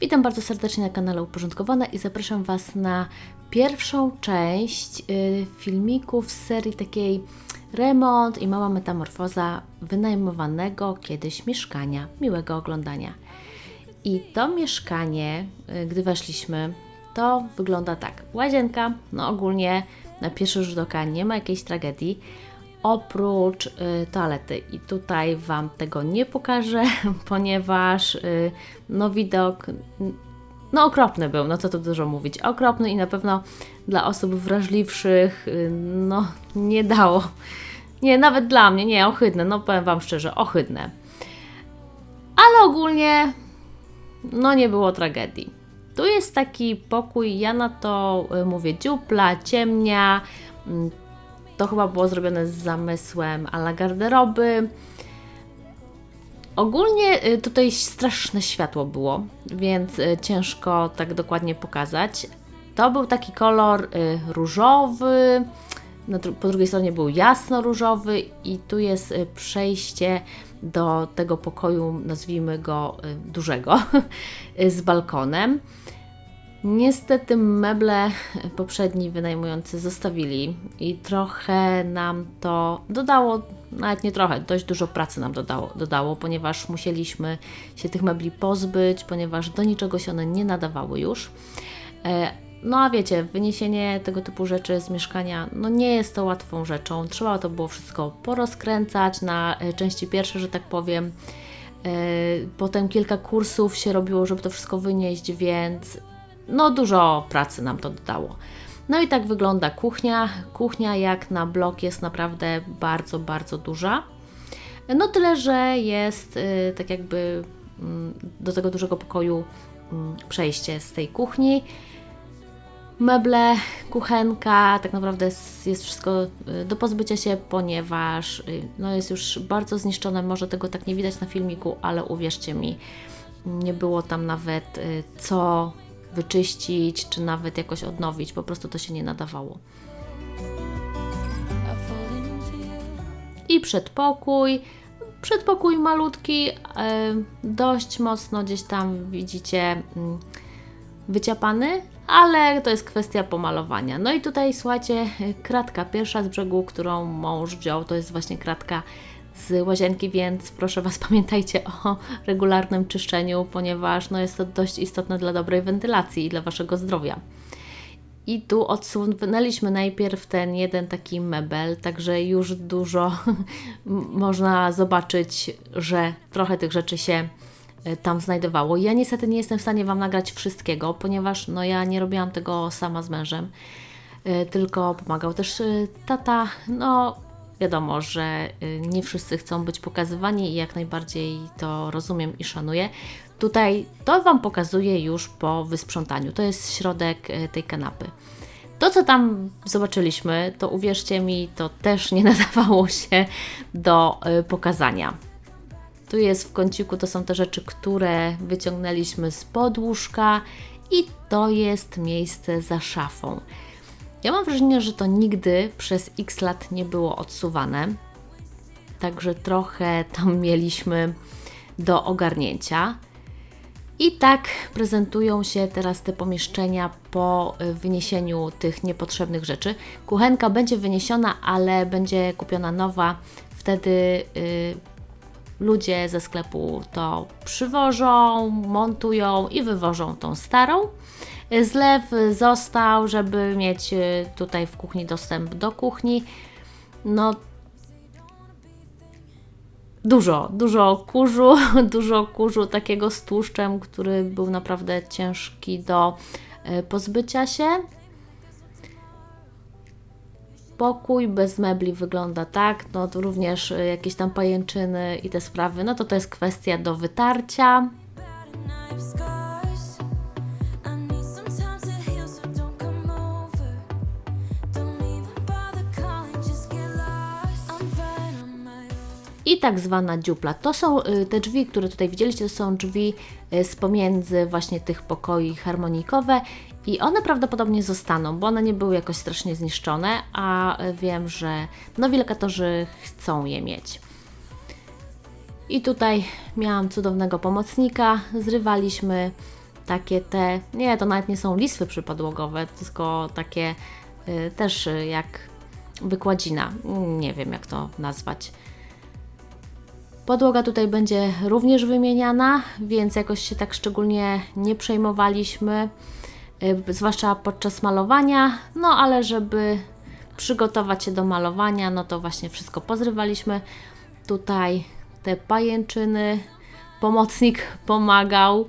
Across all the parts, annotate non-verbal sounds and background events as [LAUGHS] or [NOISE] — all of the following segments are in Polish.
Witam bardzo serdecznie na kanale Uporządkowane i zapraszam Was na pierwszą część y, filmików z serii takiej remont i mała metamorfoza wynajmowanego kiedyś mieszkania. Miłego oglądania. I to mieszkanie, y, gdy weszliśmy, to wygląda tak. Łazienka, no ogólnie na pierwszy rzut oka nie ma jakiejś tragedii, oprócz y, toalety. I tutaj Wam tego nie pokażę, [LAUGHS] ponieważ y, no widok no okropny był, no co tu dużo mówić, okropny i na pewno dla osób wrażliwszych y, no nie dało. Nie, nawet dla mnie, nie, ohydne, no powiem Wam szczerze, ohydne. Ale ogólnie no nie było tragedii. Tu jest taki pokój, ja na to mówię dziupla, ciemnia. To chyba było zrobione z zamysłem a la garderoby. Ogólnie y, tutaj straszne światło było, więc y, ciężko tak dokładnie pokazać. To był taki kolor y, różowy, po drugiej stronie był jasno różowy i tu jest przejście do tego pokoju, nazwijmy go dużego, [LAUGHS] z balkonem. Niestety meble poprzedni wynajmujący zostawili i trochę nam to dodało, nawet nie trochę, dość dużo pracy nam dodało, dodało, ponieważ musieliśmy się tych mebli pozbyć, ponieważ do niczego się one nie nadawały już. E, No a wiecie, wyniesienie tego typu rzeczy z mieszkania, no nie jest to łatwą rzeczą. Trzeba to było wszystko porozkręcać na e, części pierwsze, że tak powiem. E, Potem kilka kursów się robiło, żeby to wszystko wynieść, więc no dużo pracy nam to dodało. No i tak wygląda kuchnia. Kuchnia jak na blok jest naprawdę bardzo, bardzo duża. No tyle, że jest y, tak jakby mm, do tego dużego pokoju mm, przejście z tej kuchni. Meble, kuchenka, tak naprawdę jest jest wszystko y, do pozbycia się, ponieważ y, no jest już bardzo zniszczone. Może tego tak nie widać na filmiku, ale uwierzcie mi, nie było tam nawet y, co wyczyścić, czy nawet jakoś odnowić. Po prostu to się nie nadawało. I przedpokój. Przedpokój malutki, e, dość mocno gdzieś tam widzicie mm, wyciapany, ale to jest kwestia pomalowania. No i tutaj słuchajcie, kratka pierwsza z brzegu, którą mąż wziął, to jest właśnie kratka z łazienki, więc proszę Was [LAUGHS] pamiętajcie o regularnym czyszczeniu, ponieważ no, jest to dość istotne dla dobrej wentylacji i dla Waszego zdrowia. I tu odsunęliśmy najpierw ten jeden taki mebel, także już dużo [LAUGHS] można zobaczyć, że trochę tych rzeczy się e, tam znajdowało. Ja niestety nie jestem w stanie Wam nagrać wszystkiego, ponieważ no ja nie robiłam tego sama z mężem, e, tylko pomagał też e, tata. No wiadomo, że e, nie wszyscy chcą być pokazywani i jak najbardziej to rozumiem i szanuję. Tutaj to Wam pokazuję już po wysprzątaniu. To jest środek e, tej kanapy. To, co tam zobaczyliśmy, to uwierzcie mi, to też nie [LAUGHS] nadawało się do e, pokazania. Tu jest w kąciku, to są te rzeczy, które wyciągnęliśmy z podłóżka i to jest miejsce za szafą. Ja mam wrażenie, że to nigdy przez x lat nie było odsuwane, także trochę tam [LAUGHS] mieliśmy do ogarnięcia. I tak prezentują się teraz te pomieszczenia po wyniesieniu tych niepotrzebnych rzeczy. Kuchenka będzie wyniesiona, ale będzie kupiona nowa. Wtedy y, ludzie ze sklepu to przywożą, montują i wywożą tą starą. Y, Zlew został, żeby mieć y, tutaj w kuchni dostęp do kuchni. No, dużo, dużo kurzu, [LAUGHS] dużo kurzu takiego z tłuszczem, który był naprawdę ciężki do e, pozbycia się. Pokój bez mebli wygląda tak, no to również e, jakieś tam pajęczyny i te sprawy, no to to jest kwestia do wytarcia. I tak zwana dziupla. To są y, te drzwi, które tutaj widzieliście, to są drzwi y, z pomiędzy właśnie tych pokoi harmonikowe i one prawdopodobnie zostaną, bo one nie były jakoś strasznie zniszczone, a y, wiem, że nowi lokatorzy chcą je mieć. I tutaj miałam cudownego pomocnika, zrywaliśmy takie te, nie, to nawet nie są listwy przypodłogowe, tylko takie y, też jak wykładzina, nie wiem jak to nazwać. Podłoga tutaj będzie również wymieniana, więc jakoś się tak szczególnie nie przejmowaliśmy, y, zwłaszcza podczas malowania. No ale żeby przygotować się do malowania, no to właśnie wszystko pozrywaliśmy. Tutaj te pajęczyny, pomocnik pomagał.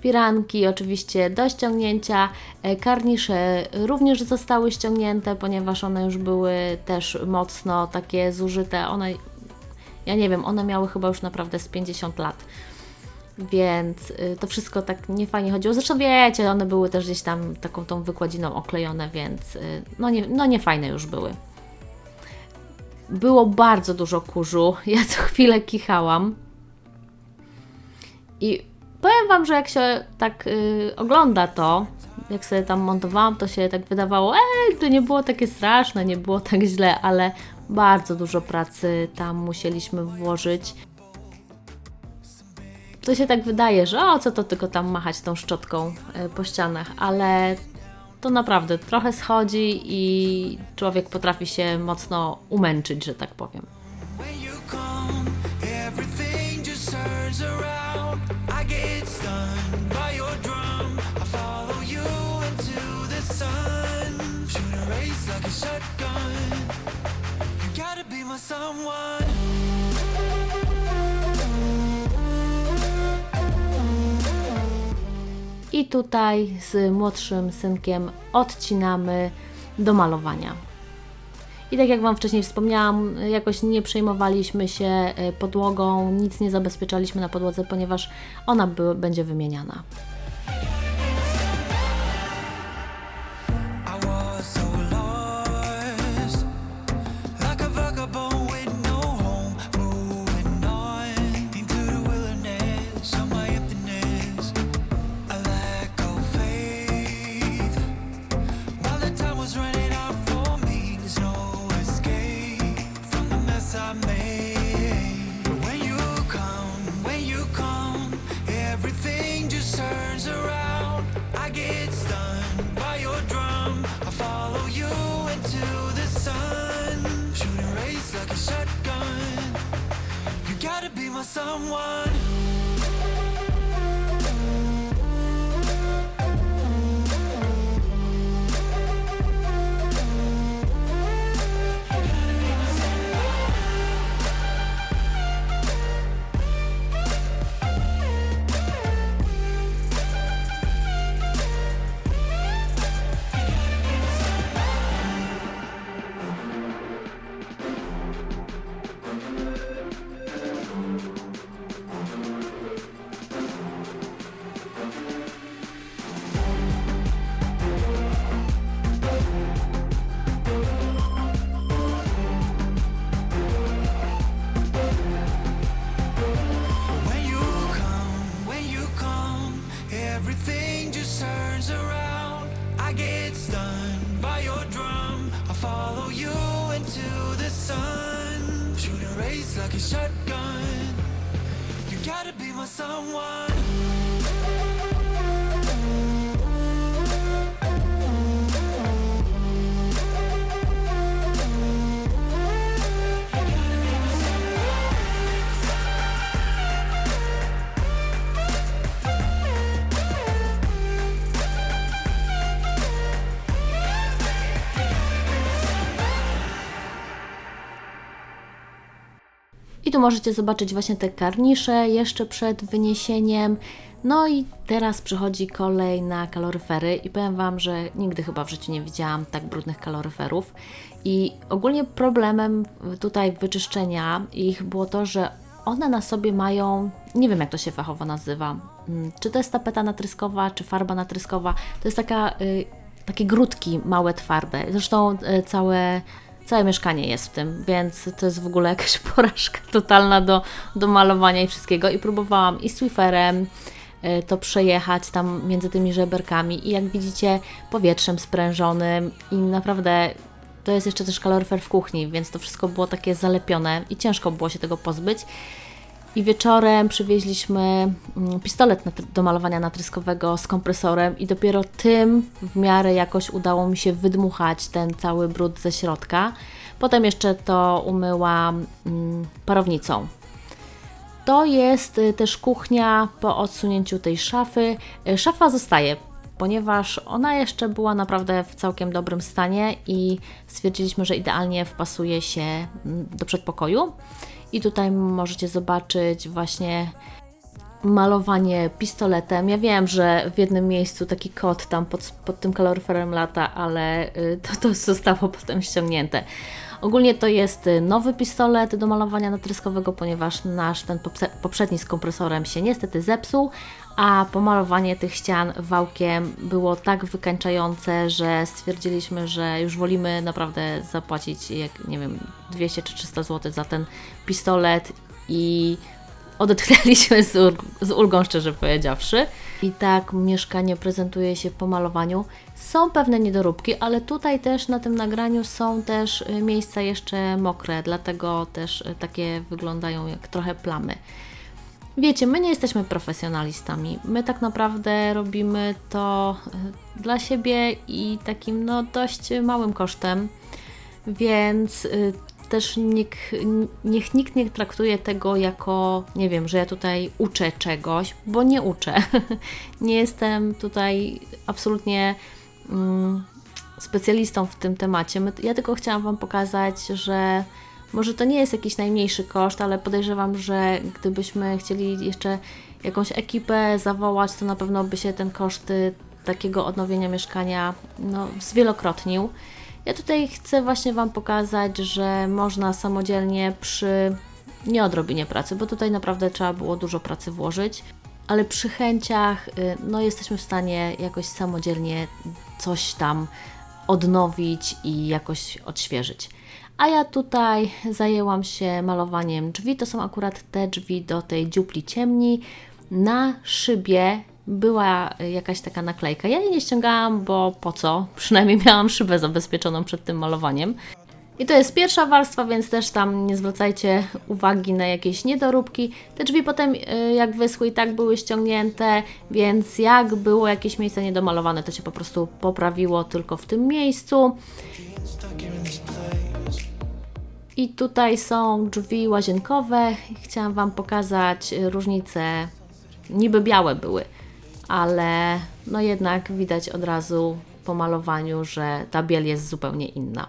Firanki oczywiście do ściągnięcia, e, karnisze również zostały ściągnięte, ponieważ one już były też mocno takie zużyte. One, ja nie wiem, one miały chyba już naprawdę z 50 lat. Więc y, to wszystko tak niefajnie chodziło. Zresztą wiecie, one były też gdzieś tam taką tą wykładziną oklejone, więc y, no nie, no niefajne już były. Było bardzo dużo kurzu. [LAUGHS] Ja co chwilę kichałam. I powiem Wam, że jak się tak y, ogląda to, jak sobie tam montowałam, to się tak wydawało, ej, to nie było takie straszne, nie było tak źle, ale bardzo dużo pracy tam musieliśmy włożyć. To się tak wydaje, że o, co to tylko tam machać tą szczotką y, po ścianach, ale to naprawdę trochę schodzi i człowiek potrafi się mocno umęczyć, że tak powiem. Someone. I tutaj z młodszym synkiem odcinamy do malowania. I tak jak Wam wcześniej wspomniałam, jakoś nie przejmowaliśmy się e, podłogą, nic nie zabezpieczaliśmy na podłodze, ponieważ ona będzie wymieniana. Someone. Możecie zobaczyć właśnie te karnisze jeszcze przed wyniesieniem. No i teraz przychodzi kolej na kaloryfery i powiem Wam, że nigdy chyba w życiu nie widziałam tak brudnych kaloryferów. I ogólnie problemem tutaj wyczyszczenia ich było to, że one na sobie mają, nie wiem jak to się fachowo nazywa, mm, czy to jest tapeta natryskowa, czy farba natryskowa. To jest taka, y, takie grudki małe, twarde. Zresztą y, całe Całe mieszkanie jest w tym, więc to jest w ogóle jakaś [LAUGHS] porażka totalna do, do malowania i wszystkiego. I próbowałam i Swifferem y, to przejechać tam między tymi żeberkami i jak widzicie powietrzem sprężonym i naprawdę to jest jeszcze też kaloryfer w kuchni, więc to wszystko było takie zalepione i ciężko było się tego pozbyć. I wieczorem przywieźliśmy mm, pistolet do malowania natryskowego z kompresorem i dopiero tym w miarę jakoś udało mi się wydmuchać ten cały brud ze środka. Potem jeszcze to umyłam mm, parownicą. To jest y, też kuchnia po odsunięciu tej szafy. Y, Szafa zostaje, ponieważ ona jeszcze była naprawdę w całkiem dobrym stanie i stwierdziliśmy, że idealnie wpasuje się mm, do przedpokoju. I tutaj możecie zobaczyć właśnie malowanie pistoletem. Ja wiem, że w jednym miejscu taki kot tam pod, pod tym kaloryferem lata, ale y, to, to zostało [LAUGHS] potem ściągnięte. Ogólnie to jest y, nowy pistolet do malowania natryskowego, ponieważ nasz ten poprzedni z kompresorem się niestety zepsuł, a pomalowanie tych ścian wałkiem było tak wykańczające, że stwierdziliśmy, że już wolimy naprawdę zapłacić jak nie wiem 200 czy 300 zł za ten pistolet i odetchnęliśmy z, z ulgą, szczerze powiedziawszy. I tak mieszkanie prezentuje się po malowaniu. Są pewne niedoróbki, ale tutaj też na tym nagraniu są też y, miejsca jeszcze mokre, dlatego też y, takie wyglądają jak trochę plamy. Wiecie, my nie jesteśmy profesjonalistami. My tak naprawdę robimy to y, dla siebie i takim no dość małym kosztem. Więc y, też niech, niech nikt nie traktuje tego jako, nie wiem, że ja tutaj uczę czegoś, bo nie uczę. [LAUGHS] nie jestem tutaj absolutnie mm, specjalistą w tym temacie. My, ja tylko chciałam Wam pokazać, że może to nie jest jakiś najmniejszy koszt, ale podejrzewam, że gdybyśmy chcieli jeszcze jakąś ekipę zawołać, to na pewno by się ten koszt y, takiego odnowienia mieszkania no, zwielokrotnił. Ja tutaj chcę właśnie Wam pokazać, że można samodzielnie przy nieodrobinie pracy, bo tutaj naprawdę trzeba było dużo pracy włożyć, ale przy chęciach y, no, jesteśmy w stanie jakoś samodzielnie coś tam odnowić i jakoś odświeżyć. A ja tutaj zajęłam się malowaniem drzwi. To są akurat te drzwi do tej dziupli ciemni. Na szybie była jakaś taka naklejka. Ja jej nie ściągałam, bo po co? Przynajmniej [LAUGHS] miałam szybę zabezpieczoną przed tym malowaniem. I to jest pierwsza warstwa, więc też tam nie zwracajcie uwagi na jakieś niedoróbki. Te drzwi potem, y, jak wyschły, i tak były ściągnięte, więc jak było jakieś miejsce niedomalowane, to się po prostu poprawiło tylko w tym miejscu. I tutaj są drzwi łazienkowe. Chciałam Wam pokazać różnice. Niby białe były, ale no jednak widać od razu po malowaniu, że ta biel jest zupełnie inna.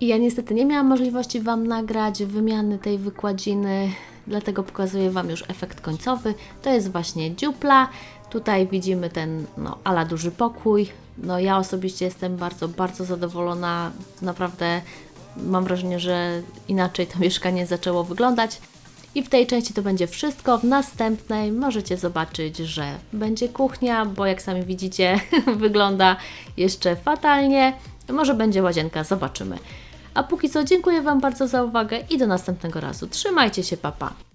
I ja niestety nie miałam możliwości Wam nagrać wymiany tej wykładziny, dlatego pokazuję Wam już efekt końcowy. To jest właśnie dziupla. Tutaj widzimy ten no, ala duży pokój. No ja osobiście jestem bardzo, bardzo zadowolona. Naprawdę mam wrażenie, że inaczej to [LAUGHS] mieszkanie zaczęło wyglądać. I w tej części to będzie wszystko. W następnej możecie zobaczyć, że będzie kuchnia, bo jak sami widzicie, [LAUGHS] wygląda jeszcze fatalnie. Może będzie łazienka, zobaczymy. A póki co dziękuję Wam bardzo za uwagę i do następnego razu. Trzymajcie się, papa.